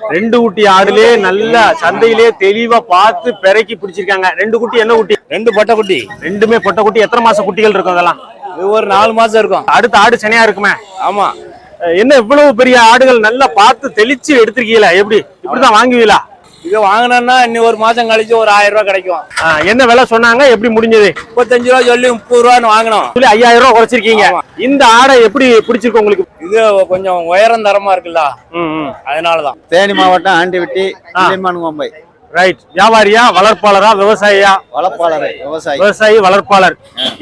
ரெண்டு குட்டி ஆடுலயே நல்ல சந்தையிலே தெளிவா பார்த்து பெருக்கி பிடிச்சிருக்காங்க. ரெண்டு குட்டி என்ன குட்டி? ரெண்டு பொட்டை குட்டி. ரெண்டுமே பொட்டை குட்டி. எத்தனை மாசம் குட்டிகள் இருக்கும் அதெல்லாம்? இது ஒரு நாலு மாசம் இருக்கும். அடுத்த ஆடு சனையா இருக்குமே? ஆமா. என்ன இவ்வளவு பெரிய ஆடுகள் நல்லா பார்த்து தெளிச்சு எடுத்திருக்கீங்களா? எப்படி? இப்படிதான் வாங்குவீங்களா? இது வாங்கினோம்னா இன்னும் ஒரு மாசம் கழிச்சு ஒரு ஆயிரம் ரூபாய் கிடைக்கும். என்ன விலை சொன்னாங்க? எப்படி முடிஞ்சது? முப்பத்தஞ்சு ரூபா சொல்லி முப்பது ரூபான்னு வாங்கினோம். சொல்லி ஐயாயிரம் ரூபாய் குறைச்சிருக்கீங்க. இந்த ஆடை எப்படி பிடிச்சிருக்கு உங்களுக்கு? இது கொஞ்சம் உயரம் தரமா இருக்குல்ல. அதனாலதான். தேனி மாவட்டம் ஆண்டிவிட்டி கோம்பை. ரைட் வியாபாரியா வளர்ப்பாளரா விவசாயியா? வளப்பாளர் விவசாயி. விவசாயி வளர்ப்பாளர்.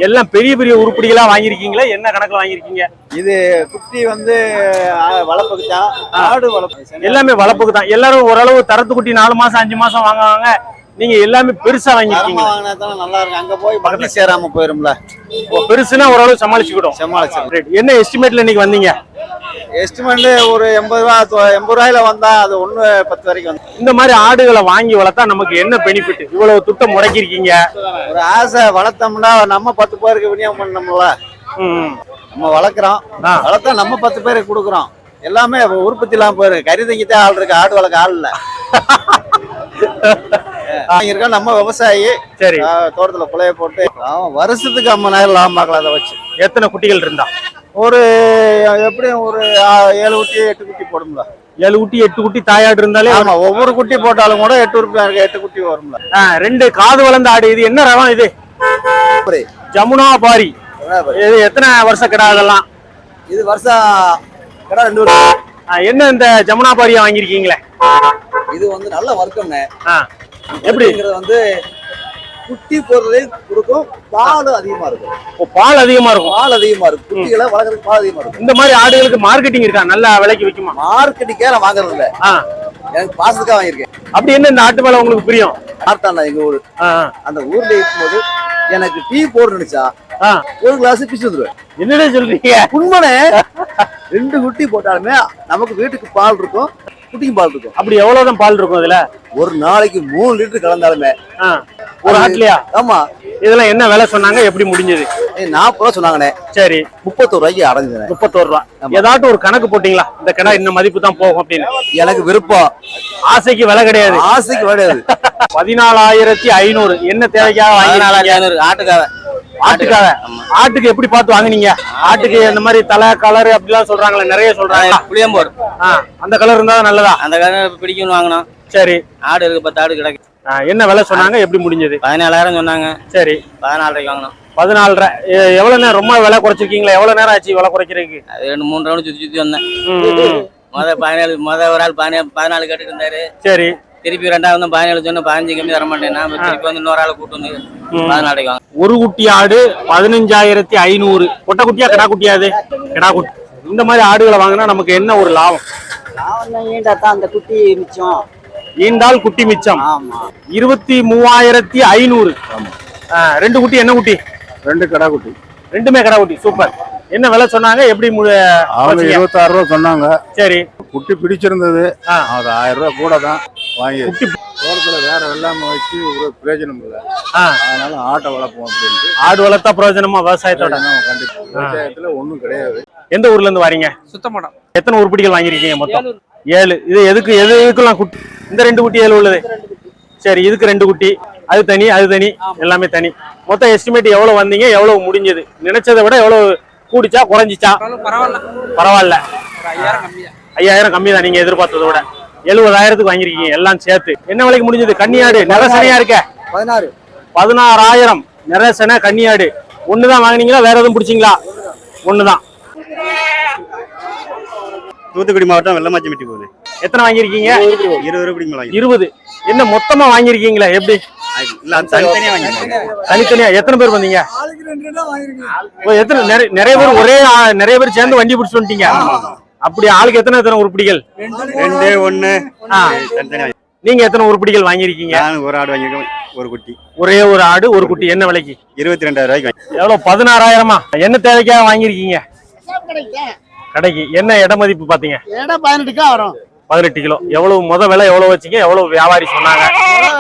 எல்லாம் பெரிய பெரிய உருப்படிகளா வாங்கியிருக்கீங்களா? என்ன கணக்குல வாங்கியிருக்கீங்க? இது குட்டி வந்து வளர்ப்புக்கு தான் ஆடு வளர்ப்பு எல்லாமே வளர்ப்புக்கு தான் எல்லாரும் ஓரளவு தரத்து குட்டி நாலு மாசம் அஞ்சு மாசம் வாங்குவாங்க நீங்க எல்லாமே பெருசா தானே நல்லா இருக்கும் அங்க போய் பக்கத்துல சேராம போயிரும்ல. பெருசுனா ஓரளவு சமாளிச்சுக்கிடும். சமாளிச்சு. என்ன எஸ்டிமேட்ல இன்னைக்கு வந்தீங்க? எஸ்டிமேட் ஒரு எண்பது ரூபா எண்பது ரூபாயில வந்தா அது ஒண்ணு பத்து வரைக்கும் வந்து. இந்த மாதிரி ஆடுகளை வாங்கி வளர்த்தா நமக்கு என்ன பெனிஃபிட் இவ்வளவு துட்டம் முடக்கிருக்கீங்க ஒரு ஆசை வளர்த்தோம்னா நம்ம பத்து பேருக்கு விநியோகம் பண்ணோம்ல ம். நம்ம வளர்க்குறோம். வளர்த்தா நம்ம பத்து பேருக்கு கொடுக்குறோம். எல்லாமே உற்பத்தி இல்லாம போயிருக்கு கறி திங்கிட்டே ஆள் இருக்கு. ஆடு வளர்க்க ஆள் இல்ல. இருக்கோம் நம்ம விவசாயி சரி. தோட்டத்துல புளைய போட்டு வருஷத்துக்கு ஐம்பதாயிரம் லாபம் பார்க்கலாம் அதை வச்சு. எத்தனை குட்டிகள் இருந்தா? ஒரு எப்படியும் ஒரு ஏழு குட்டி எட்டு குட்டி போடும்ல. ஏழு குட்டி எட்டு குட்டி தாயாடு இருந்தாலே ஆமா ஒவ்வொரு குட்டி போட்டாலும் கூட எட்டு ரூபாய் இருக்கு எட்டு குட்டி வரும்ல. ரெண்டு காது வளர்ந்த ஆடு இது என்ன ரகம் இது? அப்படி. ஜமுனா பாரி. இது எத்தனை வருஷ கிடா அதெல்லாம் இது வருஷம் கடை ரெண்டு வருஷம். என்ன இந்த ஜமுனா பாரியா வாங்கியிருக்கீங்களே? இது வந்து நல்ல வர்க்கம்னு ஆ, எப்படி? வந்து குட்டி போடுறதையும் கொடுக்கும் பால் அதிகமா இருக்கும். ஓ, பால் அதிகமா இருக்கும். பால் அதிகமா இருக்கும். குட்டிகளை வளர்க்கறதுக்கு பால் அதிகமா இருக்கும். இந்த மாதிரி ஆடுகளுக்கு மார்க்கெட்டிங் இருக்கா? நல்ல விலைக்கு விக்குமா? மார்க்கெட்டுக்கே நான் வாங்குறது இல்ல எனக்கு பாசத்துக்காக வாங்கியிருக்கேன். அப்படி என்ன இந்த ஆட்டு மேல உங்களுக்கு பிரியம்? ஆர்த்தாண்டா எங்க ஊரு. அந்த ஊர்ல இருக்கும்போது எனக்கு டீ போடணுச்சா ஆ, ஒரு கிளாஸ் பிச்சு வந்துருவேன் என்னடா சொல்றீங்க? உண்மைனே ரெண்டு குட்டி போட்டாலுமே நமக்கு வீட்டுக்கு பால் இருக்கும் குட்டிக்கும் பால் இருக்கும். அப்படி எவ்வளவுதான் பால் இருக்கும் இதுல ஒரு நாளைக்கு மூணு லிட்டர் கலந்தாலுமே ஒரு ஆட்லயா? ஆமா. இதெல்லாம் என்ன விலை சொன்னாங்க? எப்படி முடிஞ்சது? நாற்பது ரூபா சொன்னாங்கண்ணே. சரி. முப்பத்தோரு ரூபாய்க்கு அடைஞ்சேன் முப்பத்தோரு ரூபா. ஏதாட்டும் ஒரு கணக்கு போட்டீங்களா? இந்த கடை இந்த மதிப்பு தான் போகும் அப்படின்னு. எனக்கு விருப்பம். ஆசைக்கு விலை கிடையாது. ஆசைக்கு கிடையாது. பதினாலாயிரத்தி ஐநூறு. என்ன தேவைக்காக வாங்கினாலும் ஐநூறு. ஆட்டுக்காக ஆட்டுக்காக ஆட்டுக்கு எப்படி பார்த்து வாங்குனீங்க? ஆட்டுக்கு இந்த மாதிரி தலை கலர் அப்படிலாம் சொல்றாங்களே நிறைய சொல்றாங்க புளியம்போர் அந்த கலர் இருந்தா தான். நல்லதா அந்த கலர் பிடிக்கும்னு வாங்கினோம். சரி. ஆடு இருக்கு பத்து ஆடு கிடக்கு. ஆ, என்ன விலை சொன்னாங்க? எப்படி முடிஞ்சது? பதினேழாயிரம் சொன்னாங்க. சரி. பதினாலரைக்கு வாங்கினோம். பதினாலரை எவ்வளவு நேரம்? ரொம்ப விலை குறைச்சிருக்கீங்களா? எவ்வளவு நேரம் ஆச்சு விலை குறைக்கிறதுக்கு? அது ரெண்டு மூணு ரவுண்டு சுத்தி சுத்தி வந்தேன். ம், ம். முத பதினேழு முத ஒரு ஆள் பதினேழு பதினாலு கேட்டுட்டு இருந்தாரு. சரி. திருப்பி ரெண்டாவது வந்து பதினேழு சொன்ன பதினஞ்சு கம்மி தர மாட்டேன். நான் திருப்பி வந்து இன்னொரு ஆளை கூட்டு வந்து பதினாலரைக்கு வாங்க ஒரு குட்டி ஆடு பதினஞ்சாயிரத்தி ஐநூறு. கொட்டை குட்டியா கிடா குட்டியா அது? கிடா குட்டி. இந்த மாதிரி ஆடுகளை வாங்கினா நமக்கு என்ன ஒரு லாபம்? ஈண்டாத்தான் அந்த குட்டி மிச்சம். ஈண்டால் குட்டி மிச்சம். ஆமா. இருபத்தி மூவாயிரத்தி ஐநூறு. ரெண்டு குட்டி என்ன குட்டி? ரெண்டு கடா குட்டி. ரெண்டுமே கடா குட்டி சூப்பர். என்ன விலை சொன்னாங்க? எப்படி? இருபத்தாறு ரூபா சொன்னாங்க. சரி. குட்டி பிடிச்சிருந்தது. ஆ. அது ஆயிரம் ரூபாய் கூட தான் வாங்கி குட்டி தோட்டத்துல வேற வெள்ளாம வச்சு ஒரு பிரயோஜனம் இல்லை. ஆ, அதனால ஆட்டை வளர்ப்போம் அப்படின்ட்டு. ஆடு வளர்த்தா பிரயோஜனமா விவசாயத்தோட? கண்டிப்பா. விவசாயத்துல ஒண்ணும் கிடையாது. எந்த ஊர்ல இருந்து வரீங்க? சுத்தமாடம் எத்தனை உருப்படிகள் வாங்கியிருக்கீங்க மொத்தம்? ஏழு. இது எதுக்கு எது எதுக்கெல்லாம் குட்டி? இந்த ரெண்டு குட்டி ஏழு உள்ளது? சரி இதுக்கு ரெண்டு குட்டி. அது தனி அது தனி. எல்லாமே தனி. மொத்தம் எஸ்டிமேட் எவ்வளவு வந்தீங்க? எவ்வளவு முடிஞ்சது? நினைச்சதை விட எவ்வளவு கூடிச்சா குறைஞ்சிச்சா? பரவாயில்ல. பரவாயில்ல ஐயாயிரம் கம்மி தான் நீங்க எதிர்பார்த்ததை விட. எழுபதாயிரத்துக்கு வாங்கியிருக்கீங்க எல்லாம் சேர்த்து. என்ன விலைக்கு முடிஞ்சது? கன்னியாடு. நிறசனையா இருக்க? பதினாறு. பதினாறாயிரம். நிறசனை கன்னியாடு. ஒண்ணுதான் வாங்குனீங்களா? வேற எதுவும் பிடிச்சிங்களா? ஒண்ணுதான். தூத்துக்குடி மாவட்டம் வெள்ளமாச்சிமெட்டி போகுது எத்தனை வாங்கியிருக்கீங்க? இருபது ரூபாய் வாங்கி. இருபது. என்ன மொத்தமா வாங்கியிருக்கீங்களா? எப்படி? தனித்தனியா எத்தனை பேர் வந்தீங்க? எத்தனை நிறைய நிறைய பேர் ஒரே நிறைய பேர் சேர்ந்து வண்டி பிடிச்சிட்டு வந்துட்டீங்க. அப்படி ஆளுக்கு எத்தனை எத்தனை உருப்படிகள்? ரெண்டு ஒண்ணு. நீங்க எத்தனை உருப்படிகள் வாங்கியிருக்கீங்க? நான் ஒரு ஆடு வாங்கியிருக்கேன் ஒரு குட்டி. ஒரே ஒரு ஆடு ஒரு குட்டி. என்ன விலைக்கு? இருபத்தி ரெண்டாயிரம் ரூபாய்க்கு வாங்கி எவ்வளவு? பதினாறாயிரமா? என்ன தேவைக்காக வாங்கியிருக்கீங்க? கடைக்கு. என்ன இட மதிப்பு பாத்தீங்க இடம் பதினெட்டுக்கா வரும். பதினெட்டு கிலோ. எவ்வளவு முத விலை எவ்வளவு வச்சீங்க? எவ்வளவு வியாபாரி சொன்னாங்க?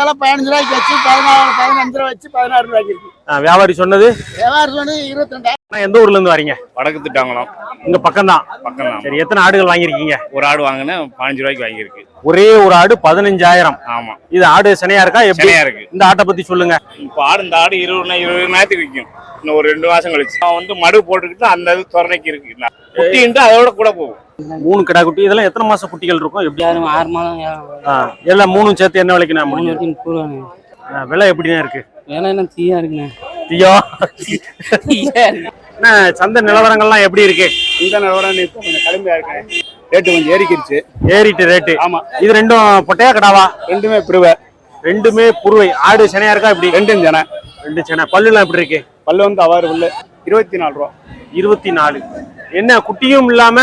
விலை பதினஞ்சு ரூபாய்க்கு வச்சு பதினாறு பதினஞ்சு ரூபாய் வச்சு பதினாறு ரூபாய்க்கு இருக்கு. வியாபாரி சொன்னது? வியாபாரம் சொன்னது இருபத்தி ரெண்டாயிரம். எந்த ஊர்ல இருந்து வரீங்க? வடக்கு திட்டாங்களாம் இங்க பக்கம் தான் பக்கம் தான் சரி எத்தனை ஆடுகள் வாங்கியிருக்கீங்க? ஒரு ஆடு வாங்கினேன் பதினஞ்சு ரூபாய்க்கு வாங்கியிருக்கு. ஒரே ஒரு ஆடு பதினஞ்சாயிரம். ஆமா. இது ஆடு சினையா இருக்கா? எப்படி? சினையா இருக்கு. இந்த ஆட்டை பத்தி சொல்லுங்க. இப்போ ஆடு இந்த ஆடு இருபது இருபது நேரத்துக்கு விற்கும். இன்னும் ஒரு ரெண்டு மாசம் கழிச்சு. அவன் வந்து மடு போட்டுக்கிட்டு அந்த இது துறனைக்கு இருக்கு. குட்டின்ட்டு அதோட கூட போகும். மூணு கிடா குட்டி. இதெல்லாம் எத்தனை மாசம் குட்டிகள் இருக்கும்? எப்படி? ஆறு மாதம் ஆ, எல்லாம் மூணும் சேர்த்து என்ன விலைக்கு நான் ஆ, விலை எப்படிண்ணே இருக்கு? வேலை என்ன தீயா இருக்குண்ணே. என்ன சந்தை நிலவரங்கள்லாம் எப்படி இருக்கு? இந்த நிலவரம் இப்போ கொஞ்சம் கடுமையா இருக்கு. ரேட்டு கொஞ்சம் ஏறிக்கிருச்சு ஏறிட்டு ரேட்டு ஆமா. இது ரெண்டும் பொட்டையா கடாவா? ரெண்டுமே பிரிவை. ரெண்டுமே புருவை. ஆடு சினையா இருக்கா இப்படி ரெண்டும் ஜன ரெண்டு செனை. பல்லுலாம் எப்படி இருக்கு? பல்லு வந்து அவாறு உள்ள இருபத்தி நாலு ரூபா. இருபத்தி நாலு. என்ன குட்டியும் இல்லாம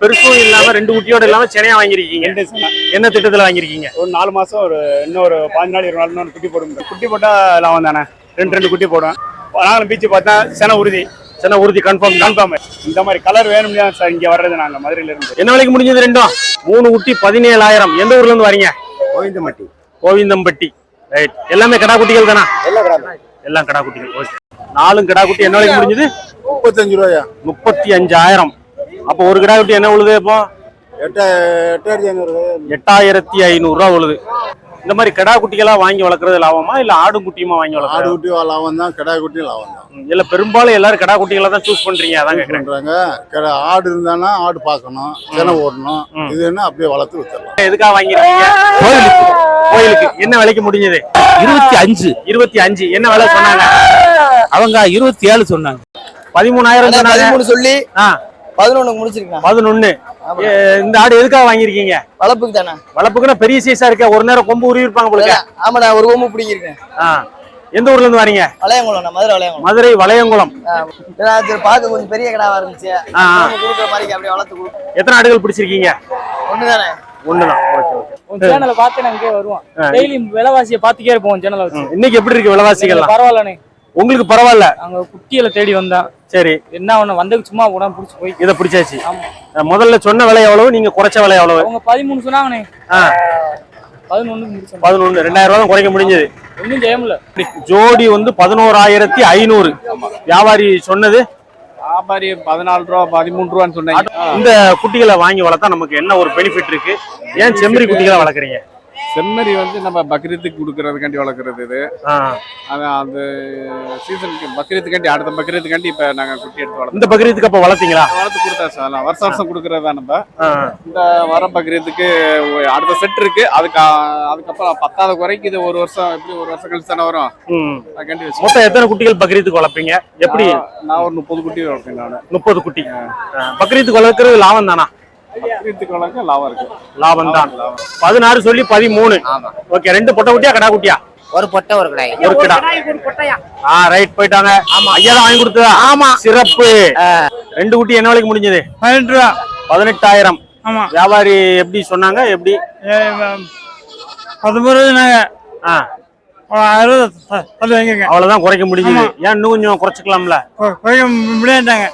பெருசும் இல்லாம ரெண்டு குட்டியோட இல்லாம செனையா வாங்கிருக்கீங்க ரெண்டு சனை. என்ன திட்டத்துல வாங்கிருக்கீங்க ஒரு நாலு மாசம் ஒரு இன்னும் ஒரு பாஞ்சு நாள் இருபது நாள் இன்னொரு குட்டி போடும். குட்டி போட்டா லாபம் தானே? ரெண்டு ரெண்டு குட்டி போடுவேன். நாங்களும் பீச்சு பார்த்தா சென உறுதி. சென்னை உறுதி கன்ஃபார்ம் கன்ஃபார்ம் இந்த மாதிரி கலர் வேணும் தான் சார் இங்க வர்றது நாங்க மதுரையில இருந்து. என்ன விலைக்கு முடிஞ்சது ரெண்டும்? மூணு குட்டி பதினேழாயிரம். எந்த ஊர்ல இருந்து வரீங்க? கோவிந்தமட்டி கோவிந்தம்பட்டி. ரைட் எல்லாமே கடா குட்டிகள் தானா? எல்லாம் கடா குட்டிகள். ஓகே நாலும் கடா குட்டி. என்ன விலைக்கு முடிஞ்சது? முப்பத்தஞ்சு ரூபாயா? முப்பத்தி அஞ்சாயிரம் அப்போ ஒரு கடா குட்டி என்ன உழுது இப்போ? எட்ட எட்டாயிரத்தி ஐநூறு எட்டாயிரத்தி ஐநூறு ரூபா உழுது இந்த மாதிரி கடா குட்டிகளா வாங்கி வளர்க்கறது லாபமா? இல்ல ஆடும் குட்டியுமா வாங்கி ஆடு வளர்க்கறது? குட்டி லாபம் தான் கிடா குட்டி லாபம் தான். இல்ல பெரும்பாலும் எல்லாரும் கடா குட்டிகளை தான் சூஸ் பண்றீங்க அதான் கேக்குறேன். பண்றாங்க. கிடா ஆடு இருந்தானா ஆடு பார்க்கணும் செனை ஓடணும். இது என்ன அப்படியே வளர்த்து வித்துடலாம். எதுக்காக வாங்கிருக்கீங்க கோயிலுக்கு கோயிலுக்கு என்ன விலைக்கு முடிஞ்சது? இருபத்தி அஞ்சு. இருபத்தி அஞ்சு. என்ன விலை சொன்னாங்க? அவங்க இருபத்தி ஏழு சொன்னாங்க. பதிமூணாயிரம் சொன்னாங்க. பதிமூணு சொல்லி பதினொன்னு முடிச்சிருக்கேன். பதினொன்னு. இந்த ஆடு எதுக்காக வாங்கியிருக்கீங்க? வளர்ப்புக்கு தானே வளர்ப்புக்குன்னா பெரிய சைஸா இருக்க ஒரு நேரம் கொம்பு உருவி இருப்பாங்க போல இருக்கே. ஆமாடா ஒரு ஓமு பிடிங்கிருக்கேன். ஆ எந்த ஊர்ல இருந்து வரீங்க? வளையங்குளம் மதுரை வளையங்குளம். மதுரை வளையங்குளம். பார்க்க கொஞ்சம் பெரிய கிடாவா இருந்துச்சு. ஆ, ஆ. நம்ம கொடுக்குற மாதிரி அப்படியே வளர்த்து கொடுக்கும் எத்தனை ஆடுகள் பிடிச்சிருக்கீங்க? ஒண்ணுதானே ஒண்ணுதான். Okay okay. உன் சேனலை பார்த்து நான் இங்கே வருவோம். டெய்லி விலைவாசியை பார்த்துக்கே இருப்போம் சேனலை இன்னைக்கு எப்படி இருக்கு விலைவாசிகள்லாம்? பரவாயில்லண்ணே. உங்களுக்கு பரவாயில்ல? அங்க குட்டியில தேடி வந்தேன் சரி. என்ன ஒண்ணு வந்ததுக்கு சும்மா உடம்பு பிடிச்சி போய் இதை பிடிச்சாச்சு. முதல்ல சொன்ன விலை எவ்வளவு? நீங்க குறைச்ச விலை எவ்வளவு? அவங்க பதிமூணு சொன்னாங்கண்ணே. முடிச்சோம். பதினொன்னு. ரெண்டாயிரம் ரூபா தான் குறைக்க முடிஞ்சது. ஒன்றும் ஜெயமில்ல ஜோடி வந்து பதினோராயிரத்தி ஐநூறு. வியாபாரி சொன்னது? வியாபாரி பதினாலு ரூபா பதிமூணு ரூபான்னு சொன்னாங்க. இந்த குட்டிகளை வாங்கி வளர்த்தா நமக்கு என்ன ஒரு பெனிஃபிட் இருக்கு? ஏன் செம்மறி குட்டிகளை வளர்க்குறீங்க? செம்மறி வந்து நம்ம பக்ரீத்துக்கு கொடுக்கறதுக்காண்டி வளர்க்குறது இது. ஆ, அது அந்த சீசனுக்கு பக்ரீத்துக்காண்டி அடுத்த பக்ரீத்துக்காண்டி இப்போ நாங்கள் குட்டி எடுத்து வளர்த்து இந்த பக்ரீத்துக்கு அப்ப வளர்த்தீங்களா? வளர்த்து கொடுத்தா சார் வருஷம் வருஷம் கொடுக்கறது நம்ம. இந்த வர பக்ரீத்துக்கு அடுத்த செட் இருக்கு. அதுக்கு அதுக்கப்புறம் பத்தாவது குறைக்கு இது ஒரு வருஷம் எப்படி ஒரு வருஷம் கழிச்சு தானே வரும். அதுக்காண்டி மொத்தம் எத்தனை குட்டிகள் பக்ரீத்துக்கு வளர்ப்பீங்க? எப்படி? நான் ஒரு முப்பது குட்டி வளர்ப்பேன் நான். முப்பது குட்டி. பக்ரீத்துக்கு வளர்க்கறது லாபம் தானா? லாபம் தான் பதினாறு சொல்லி பதிமூணு. ஓகே ரெண்டு பொட்டை குட்டியா கடா குட்டியா? ஒரு பொட்டை ஒரு கடாய் ஒரு கிடா. ஆ ரைட் போயிட்டாங்க. ஆமா. ஐயா தான் வாங்கி கொடுத்ததா? ஆமா. சிறப்பு. ரெண்டு குட்டி என்ன விலைக்கு முடிஞ்சது? பதினெட்டு ரூபா. பதினெட்டாயிரம். ஆமா. வியாபாரி எப்படி சொன்னாங்க? எப்படி? நாங்க ஆ. அறுபது அவ்வளவுதான் குறைக்க முடிஞ்சது. ஏன் இன்னும் கொஞ்சம் குறைச்சிக்கலாம்ல? குறைக்க முடியாட்டாங்க.